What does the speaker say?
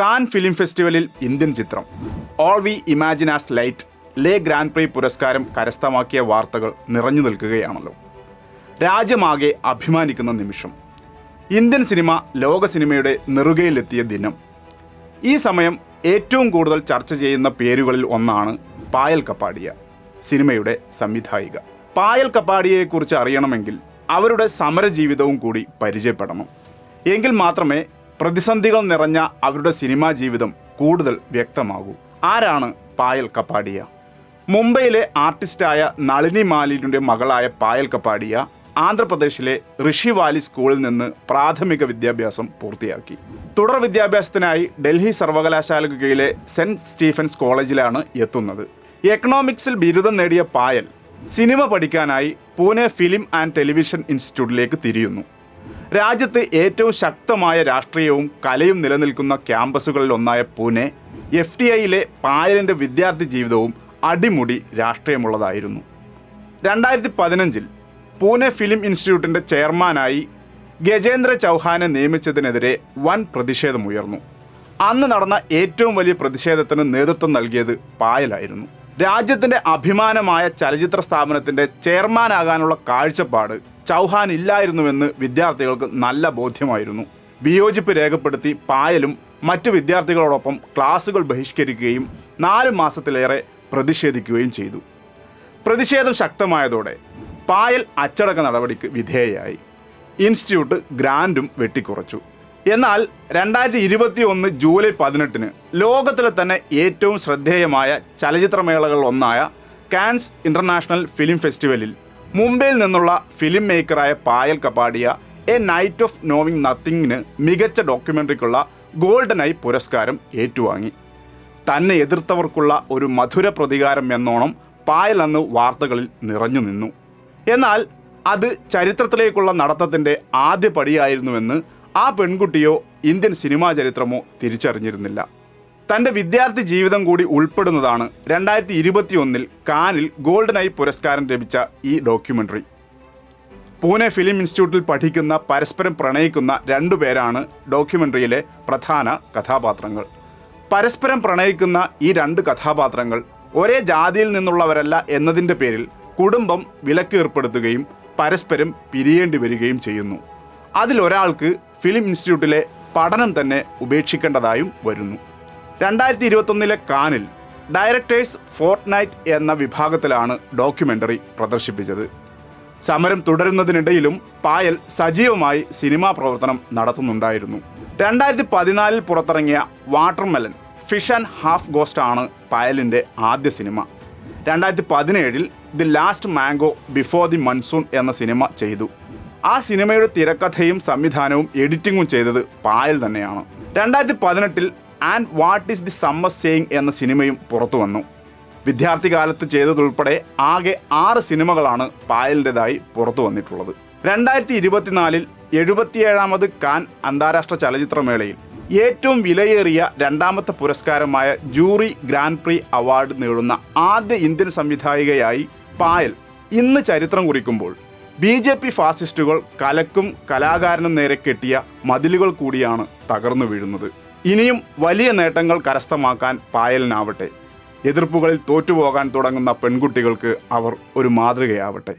Can film ഫെസ്റ്റിവലിൽ Indian ചിത്രം all we imagine as light Le Grand Prix പുരസ്കാരം കരസ്ഥമാക്കിയ വാർത്തകൾ നിറഞ്ഞു നിൽക്കുകയാണല്ലോ രാജ്യമാകെ അഭിമാനിക്കുന്ന നിമിഷം ഇന്ത്യൻ സിനിമ ലോക സിനിമയുടെ നെറുകയിലെത്തിയ ദിനം ഈ സമയം ഏറ്റവും കൂടുതൽ ചർച്ച ചെയ്യുന്ന പേരുകളിൽ ഒന്നാണ് പായൽ കപ്പാടിയ സിനിമയുടെ സംവിധായിക. പായൽ കപ്പാടിയയെക്കുറിച്ച് അറിയണമെങ്കിൽ അവരുടെ സമരജീവിതവും കൂടി പരിചയപ്പെടണം. എങ്കിൽ മാത്രമേ പ്രതിസന്ധികൾ നിറഞ്ഞ അവരുടെ സിനിമാ ജീവിതം കൂടുതൽ വ്യക്തമാകൂ. ആരാണ് പായൽ കപ്പാടിയ? മുംബൈയിലെ ആർട്ടിസ്റ്റായ നളിനി മാലിനിയുടെ മകളായ പായൽ കപ്പാടിയ ആന്ധ്രാപ്രദേശിലെ ഋഷി വാലി സ്കൂളിൽ നിന്ന് പ്രാഥമിക വിദ്യാഭ്യാസം പൂർത്തിയാക്കി. തുടർ വിദ്യാഭ്യാസത്തിനായി ഡൽഹി സർവകലാശാലയ്ക്ക് കീഴിലെ സെന്റ് സ്റ്റീഫൻസ് കോളേജിലാണ് എത്തുന്നത്. എക്കണോമിക്സിൽ ബിരുദം നേടിയ പായൽ സിനിമ പഠിക്കാനായി പൂനെ ഫിലിം ആൻഡ് ടെലിവിഷൻ ഇൻസ്റ്റിറ്റ്യൂട്ടിലേക്ക് തിരിയുന്നു. രാജ്യത്ത് ഏറ്റവും ശക്തമായ രാഷ്ട്രീയവും കലയും നിലനിൽക്കുന്ന ക്യാമ്പസുകളിൽ ഒന്നായ പൂനെ എഫ് ടി ഐയിലെ പായലിന്റെ വിദ്യാർത്ഥി ജീവിതവും അടിമുടി രാഷ്ട്രീയമുള്ളതായിരുന്നു. രണ്ടായിരത്തി പതിനഞ്ചിൽ പൂനെ ഫിലിം ഇൻസ്റ്റിറ്റ്യൂട്ടിന്റെ ചെയർമാനായി ഗജേന്ദ്ര ചൗഹാനെ നിയമിച്ചതിനെതിരെ വൻ പ്രതിഷേധമുയർന്നു. അന്ന് നടന്ന ഏറ്റവും വലിയ പ്രതിഷേധത്തിന് നേതൃത്വം നൽകിയത് പായലായിരുന്നു. രാജ്യത്തിന്റെ അഭിമാനമായ ചലച്ചിത്ര സ്ഥാപനത്തിന്റെ ചെയർമാനാകാനുള്ള കാഴ്ചപ്പാട് ചൗഹാൻ ഇല്ലായിരുന്നുവെന്ന് വിദ്യാർത്ഥികൾക്ക് നല്ല ബോധ്യമായിരുന്നു. വിയോജിപ്പ് രേഖപ്പെടുത്തി പായലും മറ്റു വിദ്യാർത്ഥികളോടൊപ്പം ക്ലാസുകൾ ബഹിഷ്കരിക്കുകയും നാല് മാസത്തിലേറെ പ്രതിഷേധിക്കുകയും ചെയ്തു. പ്രതിഷേധം ശക്തമായതോടെ പായൽ അച്ചടക്ക നടപടിക്ക് വിധേയയായി. ഇൻസ്റ്റിറ്റ്യൂട്ട് ഗ്രാൻഡും വെട്ടിക്കുറച്ചു. എന്നാൽ രണ്ടായിരത്തി ഇരുപത്തി ഒന്ന് ജൂലൈ പതിനെട്ടിന് ലോകത്തിലെ തന്നെ ഏറ്റവും ശ്രദ്ധേയമായ ചലച്ചിത്രമേളകളിൽ ഒന്നായ കാൻസ് ഇന്റർനാഷണൽ ഫിലിം ഫെസ്റ്റിവലിൽ മുംബൈയിൽ നിന്നുള്ള film മേക്കറായ Payal Kapadia a night of knowing നത്തിങ്ങിന് മികച്ച ഡോക്യുമെന്ററിക്കുള്ള ഗോൾഡൻ ഐ പുരസ്കാരം ഏറ്റുവാങ്ങി. തന്നെ എതിർത്തവർക്കുള്ള ഒരു മധുര പ്രതികാരം എന്നോണം പായൽ അന്ന് വാർത്തകളിൽ നിറഞ്ഞു നിന്നു. എന്നാൽ അത് ചരിത്രത്തിലേക്കുള്ള നടത്തത്തിന്റെ ആദ്യ പടിയായിരുന്നുവെന്ന് ആ പെൺകുട്ടിയോ ഇന്ത്യൻ സിനിമാ ചരിത്രമോ തിരിച്ചറിഞ്ഞിരുന്നില്ല. തന്റെ വിദ്യാർത്ഥി ജീവിതം കൂടി ഉൾപ്പെടുന്നതാണ് രണ്ടായിരത്തി ഇരുപത്തി ഒന്നിൽ കാനിൽ ഗോൾഡൻ ഐ പുരസ്കാരം ലഭിച്ച ഈ ഡോക്യുമെന്ററി പൂനെ ഫിലിം ഇൻസ്റ്റിറ്റ്യൂട്ടിൽ പഠിക്കുന്ന പരസ്പരം പ്രണയിക്കുന്ന രണ്ടു പേരാണ് ഡോക്യുമെന്ററിയിലെ പ്രധാന കഥാപാത്രങ്ങൾ. പരസ്പരം പ്രണയിക്കുന്ന ഈ രണ്ട് കഥാപാത്രങ്ങൾ ഒരേ ജാതിയിൽ നിന്നുള്ളവരല്ല എന്നതിന്റെ പേരിൽ കുടുംബം വിലക്ക് ഏർപ്പെടുത്തുകയും പരസ്പരം പിരിയേണ്ടി വരികയും ചെയ്യുന്നു. അതിലൊരാൾക്ക് ഫിലിം ഇൻസ്റ്റിറ്റ്യൂട്ടിലെ പഠനം തന്നെ ഉപേക്ഷിക്കേണ്ടതായും വരുന്നു. രണ്ടായിരത്തി ഇരുപത്തൊന്നിലെ കാനിൽ ഡയറക്ടേഴ്സ് ഫോർട്ട് നൈറ്റ് എന്ന വിഭാഗത്തിലാണ് ഡോക്യുമെന്ററി പ്രദർശിപ്പിച്ചത്. സമരം തുടരുന്നതിനിടയിലും പായൽ സജീവമായി സിനിമാ പ്രവർത്തനം നടത്തുന്നുണ്ടായിരുന്നു. രണ്ടായിരത്തി പതിനാലിൽ പുറത്തിറങ്ങിയ watermelon fish and half ghost ആണ് പായലിന്റെ ആദ്യ സിനിമ. രണ്ടായിരത്തി പതിനേഴിൽ the last mango before the monsoon എന്ന സിനിമ ചെയ്തു. ആ സിനിമയുടെ തിരക്കഥയും സംവിധാനവും എഡിറ്റിങ്ങും ചെയ്തത് പായൽ തന്നെയാണ്. രണ്ടായിരത്തി പതിനെട്ടിൽ and what is the summer saying എന്ന സിനിമയും പുറത്തു വന്നു. വിദ്യാർത്ഥി കാലത്ത് ചെയ്തതുൾപ്പെടെ ആകെ ആറ് സിനിമകളാണ് പായലിന്റെതായി പുറത്തു വന്നിട്ടുള്ളത്. രണ്ടായിരത്തി ഇരുപത്തിനാലിൽ എഴുപത്തിയേഴാമത് കാൻ അന്താരാഷ്ട്ര ചലച്ചിത്രമേളയിൽ ഏറ്റവും വിലയേറിയ രണ്ടാമത്തെ പുരസ്കാരമായ ജൂറി ഗ്രാൻഡ് പ്രീ അവാർഡ് നേടുന്ന ആദ്യ ഇന്ത്യൻ സംവിധായികയായി പായൽ ഇന്ന് ചരിത്രം കുറിക്കുമ്പോൾ ബി ജെ പി ഫാസിസ്റ്റുകൾ കലക്കും കലാകാരനും നേരെ കെട്ടിയ മതിലുകൾ കൂടിയാണ് തകർന്നു വീഴുന്നത്. ഇനിയും വലിയ നേട്ടങ്ങൾ കരസ്ഥമാക്കാൻ പായലിനാവട്ടെ. എതിർപ്പുകളിൽ തോറ്റുപോകാൻ തുടങ്ങുന്ന പെൺകുട്ടികൾക്ക് അവർ ഒരു മാതൃകയാവട്ടെ.